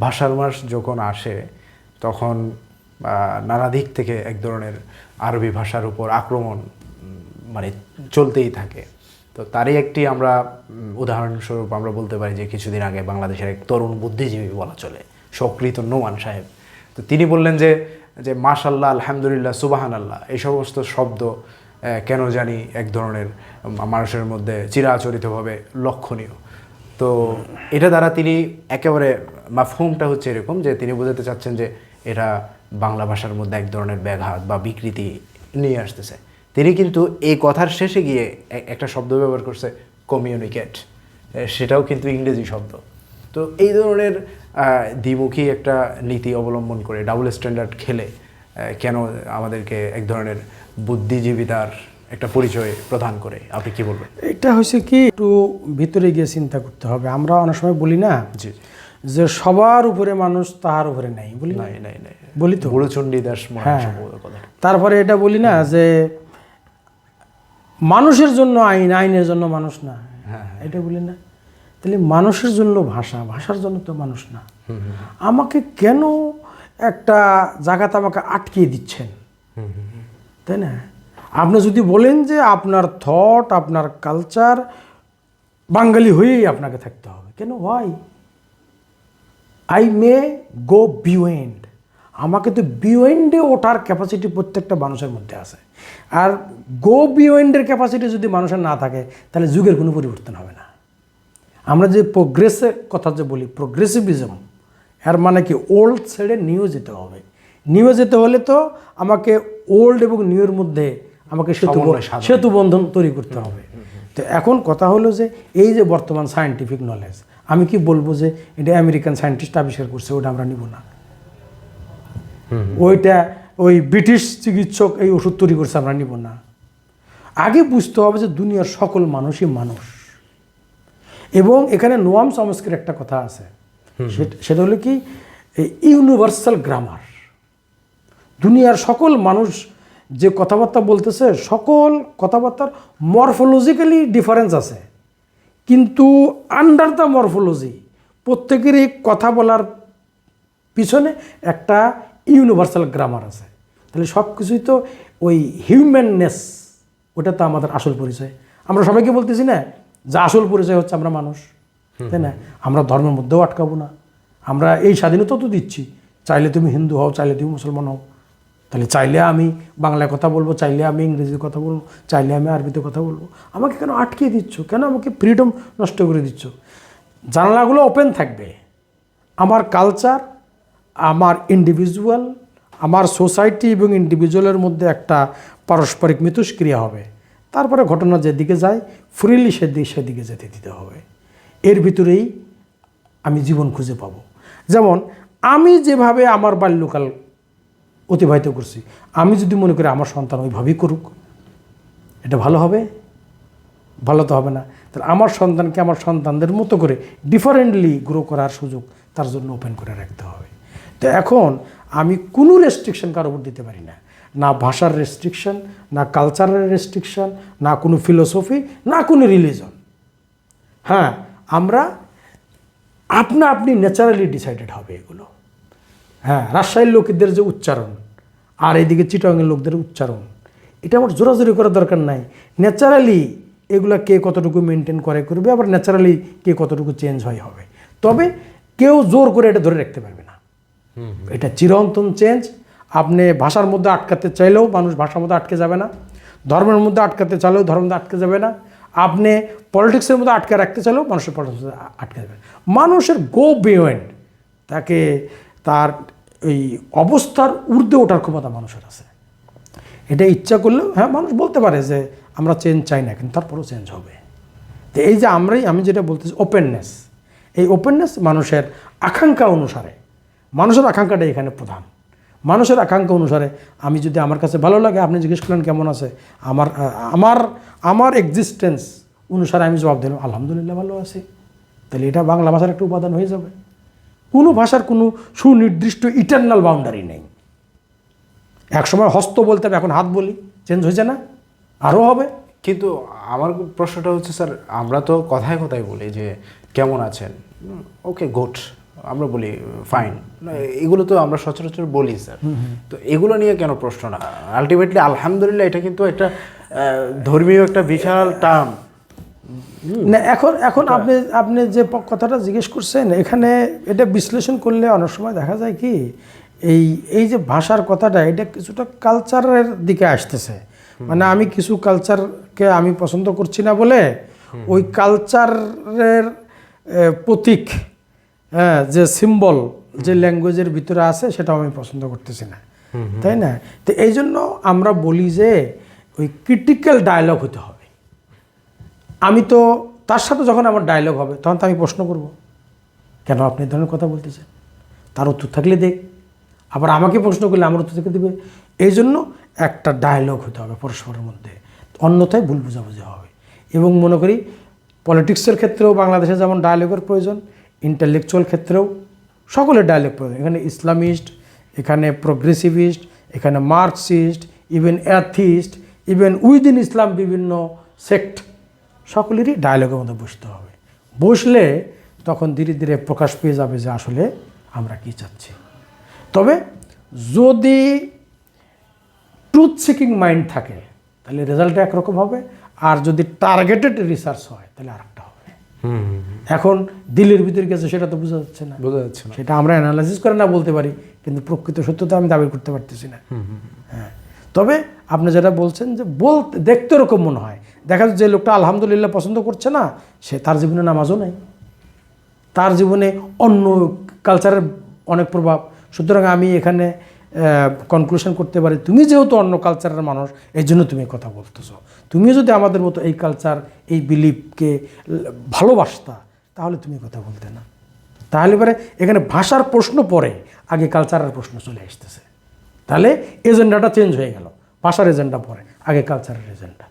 ভাষার মাস যখন আসে, তখন নানা দিক থেকে এক ধরনের আরবি ভাষার উপর আক্রমণ মানে চলতেই থাকে। তো তারই একটি আমরা উদাহরণস্বরূপ আমরা বলতে পারি যে, কিছুদিন আগে বাংলাদেশের এক তরুণ বুদ্ধিজীবী বলা চলে সক্রিয় নোমান সাহেব। তো তিনি বললেন যে যে মাশাল্লাহ আলহামদুলিল্লাহ সুবাহান আল্লাহ এই সমস্ত শব্দ কেন জানি এক ধরনের মানুষের মধ্যে চিরাচরিতভাবে লক্ষণীয়। তো এটা দ্বারা তিনি একেবারে মাফহুমটা হচ্ছে এরকম যে তিনি বোঝাতে চাচ্ছেন যে এটা বাংলা ভাষার মধ্যে এক ধরনের ব্যাঘাত বা বিকৃতি নিয়ে আসতেছে। তিনি কিন্তু এই কথার শেষে গিয়ে একটা শব্দ ব্যবহার করছে কমিউনিকেট সেটাও কিন্তু ইংরেজি শব্দ। তো এই ধরনের দ্বিমুখী একটা নীতি অবলম্বন করে ডাবল স্ট্যান্ডার্ড খেলে কেন আমাদেরকে এক ধরনের বুদ্ধিজীবিতার একটা পরিচয় প্রদান করে। আপনি কি বলবেন? এটা হয়েছে কি একটু ভিতরে গিয়ে চিন্তা করতে হবে। আমরা অনেক সময় বলি না জি। যে সবার উপরে মানুষ তাহার উপরে নাই বলি নাই নাই নাই। বলি তো। বুড়োচণ্ডী দাস হ্যাঁ। তারপরে এটা বলি না যে মানুষের জন্য আইন আইনের জন্য মানুষ না। হ্যাঁ, এটা বলি না। তাহলে মানুষের জন্য ভাষা ভাষার জন্য তো মানুষ না। আমাকে কেন একটা জায়গাতে আমাকে আটকিয়ে দিচ্ছেন? তাই না? আপনি যদি বলেন যে আপনার থট আপনার কালচার বাঙালি হয়েই আপনাকে থাকতে হবে। কেন? হয় আই মে গো বিওয়েন্ড আমাকে তো বিওয়েন্ডে ওঠার ক্যাপাসিটি প্রত্যেকটা মানুষের মধ্যে আছে। আর গো বিওয়েন্ডের ক্যাপাসিটি যদি মানুষের না থাকে, তাহলে যুগের কোনো পরিবর্তন হবে না। আমরা যে প্রোগ্রেসের কথা যে বলি প্রোগ্রেসিভিজম এর মানে কি? ওল্ড ছেড়ে নিউ যেতে হবে। নিউ যেতে হলে তো আমাকে ওল্ড এবং নিউর মধ্যে আমাকে সেতু সেতু বন্ধন তৈরি করতে হবে। তো এখন কথা হলো যে এই যে বর্তমান সায়েন্টিফিক নলেজ আমি কি বলব যে এটা আমেরিকান সায়েন্টিস্ট আবিষ্কার করছে ওটা আমরা নিব না। ওইটা ওই ব্রিটিশ চিকিৎসক এই ওষুধ তৈরি করছে আমরা নিব না। আগে বুঝতে হবে যে দুনিয়ার সকল মানুষই মানুষ। এবং এখানে নোয়াম চমস্কের একটা কথা আছে। সেটা- সেটা হলো কি ইউনিভার্সাল গ্রামার দুনিয়ার সকল মানুষ যে কথাবার্তা বলতেছে সকল কথাবার্তার মরফোলজিক্যালি ডিফারেন্স আছে। কিন্তু আন্ডার দ্য মরফোলজি প্রত্যেকেরই কথা বলার পিছনে একটা ইউনিভার্সাল গ্রামার আছে। তাহলে সব কিছুই তো ওই হিউম্যাননেস ওটা তো আমাদের আসল পরিচয়। আমরা সবাইকে বলতেছি না যে আসল পরিচয় হচ্ছে আমরা মানুষ তাই না? আমরা ধর্মের মধ্যেও আটকাবো না। আমরা এই স্বাধীনতা তো দিচ্ছি। চাইলে তুমি হিন্দু হও চাইলে তুমি মুসলমান হও। তাহলে চাইলে আমি বাংলায় কথা বলব, চাইলে আমি ইংরেজিতে কথা বলব, চাইলে আমি আরবিতে কথা বলব। আমাকে কেন আটকে দিচ্ছ? কেন আমাকে ফ্রিডম নষ্ট করে দিচ্ছ? জানলাগুলো ওপেন থাকবে। আমার কালচার আমার ইন্ডিভিজুয়াল আমার সোসাইটি এবং ইন্ডিভিজুয়ালের মধ্যে একটা পারস্পরিক মিথস্ক্রিয়া হবে। তারপরে ঘটনা যেদিকে যায় ফ্রিলি সেদিকে সেদিকে যেতে দিতে হবে। এর ভিতরেই আমি জীবন খুঁজে পাবো। যেমন, আমি যেভাবে আমার বাল্যকাল অতিবাহিত করছি। আমি যদি মনে করি আমার সন্তান ওইভাবেই করুক, এটা ভালো হবে? ভালো তো হবে না। তাহলে আমার সন্তানকে আমার সন্তানদের মতো করে ডিফারেন্টলি গ্রো করার সুযোগ তার জন্য ওপেন করে রাখতে হবে। তো এখন আমি কোনো রেস্ট্রিকশন কারোর উপর দিতে পারি না। না ভাষার রেস্ট্রিকশন না কালচারাল রেস্ট্রিকশন না কোনো ফিলোসফি না কোনো রিলিজন হ্যাঁ আমরা আপনা আপনি ন্যাচারালি ডিসাইডেড হবে এগুলো। হ্যাঁ রাজশাহীর লোকেদের যে উচ্চারণ আর এইদিকে চিটংয়ের লোকদের উচ্চারণ। এটা আমার জোরাজোরি করার দরকার নাই। ন্যাচারালি এগুলা কে কতটুকু মেনটেন করে করবে, আবার ন্যাচারালি কে কতটুকু চেঞ্জ হয় হবে। তবে কেউ জোর করে এটা ধরে রাখতে পারবে না। এটা চিরন্তন চেঞ্জ আপনি ভাষার মধ্যে আটকাতে চাইলেও মানুষ ভাষার মধ্যে আটকে যাবে না। ধর্মের মধ্যে আটকাতে চাইলেও ধর্মের মধ্যে আটকে যাবে না। আপনি পলিটিক্সের মধ্যে আটকে রাখতে চাইলেও মানুষের আ- আটকে যাবে। মানুষের গো বিয়ন্ড তাকে তার এই অবস্থার ঊর্ধ্বে ওঠার ক্ষমতা মানুষের আছে। এটা ইচ্ছা করলেও হ্যাঁ মানুষ বলতে পারে যে আমরা চেঞ্জ চাই না, কিন্তু তারপরেও চেঞ্জ হবে। তো এই যে আমরাই, আমি যেটা বলতেছি ওপেননেস এই ওপেননেস মানুষের আকাঙ্ক্ষা অনুসারে, মানুষের আকাঙ্ক্ষাটা এখানে প্রধান। মানুষের আকাঙ্ক্ষা অনুসারে, আমি যদি আমার কাছে ভালো লাগে, আপনি জিজ্ঞেস করলেন কেমন আছে, আমার আমার আমার এক্সিস্টেন্স অনুসারে আমি জবাব দিলাম, আলহামদুলিল্লাহ ভালো আছি। তাহলে এটা বাংলা ভাষার একটা উপাদান হয়ে যাবে। কোনো ভাষার কোনো সুনির্দিষ্ট ইটার্নাল বাউন্ডারি নেই। একসময় হস্ত বলতে হবে এখন হাত বলি চেঞ্জ হয়েছে না? আরও হবে। কিন্তু আমার প্রশ্নটা হচ্ছে স্যার আমরা তো কথায় কথায় বলি যে কেমন আছেন? ওকে গুড আমরা বলি ফাইন এগুলো তো আমরা সচরাচর বলি স্যার। তো এগুলো নিয়ে কেন প্রশ্ন না? আলটিমেটলি আলহামদুলিল্লাহ এটা কিন্তু একটা ধর্মীয় একটা বিশাল টার্ম না এখন এখন আপনি আপনি যে কথাটা জিজ্ঞেস করছেন এখানে এটা বিশ্লেষণ করলে অনেক সময় দেখা যায় কি এই এই যে ভাষার কথাটা এটা কিছুটা কালচারের দিকে আসতেছে। মানে আমি কিছু কালচারকে আমি পছন্দ করছি না বলে ওই কালচারের প্রতীক হ্যাঁ যে সিম্বল যে ল্যাঙ্গুয়েজের ভিতরে আছে সেটাও আমি পছন্দ করতেছি না। তাই না? তো এই জন্য আমরা বলি যে ওই ক্রিটিক্যাল ডায়লগ হতে হবে। আমি তো তার সাথে যখন আমার ডায়লগ হবে, তখন তো আমি প্রশ্ন করব। কেন আপনি ধরনের কথা বলতেছেন? তার উত্তর থাকলে দেখ আবার আমাকে প্রশ্ন করলে আমার উত্তর থেকে দেবে। এই জন্য একটা ডায়লগ হতে হবে পরস্পরের মধ্যে। অন্যথায় ভুল বোঝাবুঝি হবে। এবং মনে করি পলিটিক্সের ক্ষেত্রেও বাংলাদেশে যেমন ডায়লগের প্রয়োজন ইন্টালেকচুয়াল ক্ষেত্রেও সকলের ডায়লগ প্রয়োজন। এখানে ইসলামিস্ট এখানে প্রোগ্রেসিভিস্ট এখানে Marxist even atheist even within Islam বিভিন্ন সেক্ট সকলেরই ডায়ালগের মধ্যে বসতে হবে। বসলে তখন ধীরে ধীরে প্রকাশ পেয়ে যাবে যে আসলে আমরা কি চাচ্ছি। তবে যদি ট্রুথ সিকিং মাইন্ড থাকে তাহলে রেজাল্টটা একরকম হবে। আর যদি টার্গেটেড রিসার্চ হয় তাহলে আরেকটা হবে। এখন দিলের ভিতরে গেছে সেটা তো বোঝা যাচ্ছে না। বোঝা যাচ্ছে না। সেটা আমরা অ্যানালাইসিস করে না বলতে পারি কিন্তু প্রকৃত সত্যতা আমি দাবি করতে পারতেছি না। হ্যাঁ তবে আপনি যেটা বলছেন যে বলতে দেখতে ওরকম মনে হয়। দেখা যাচ্ছে যে লোকটা আলহামদুলিল্লাহ পছন্দ করছে না, সে তার জীবনে নামাজও নেই। তার জীবনে অন্য কালচারের অনেক প্রভাব। সুতরাং আমি এখানে কনক্লুশন করতে পারি, তুমি যেহেতু অন্য কালচারের মানুষ, এই জন্য তুমি কথা বলতেছো। তুমি যদি আমাদের মতো এই কালচার এই বিলিফকে ভালোবাসতা, তাহলে তুমি কথা বলতে না। তাহলে পরে এখানে ভাষার প্রশ্ন পরে আগে কালচারের প্রশ্ন চলে আসতেছে। তাহলে এজেন্ডাটা চেঞ্জ হয়ে গেল, ভাষার এজেন্ডা পরে, আগে কালচারের এজেন্ডা।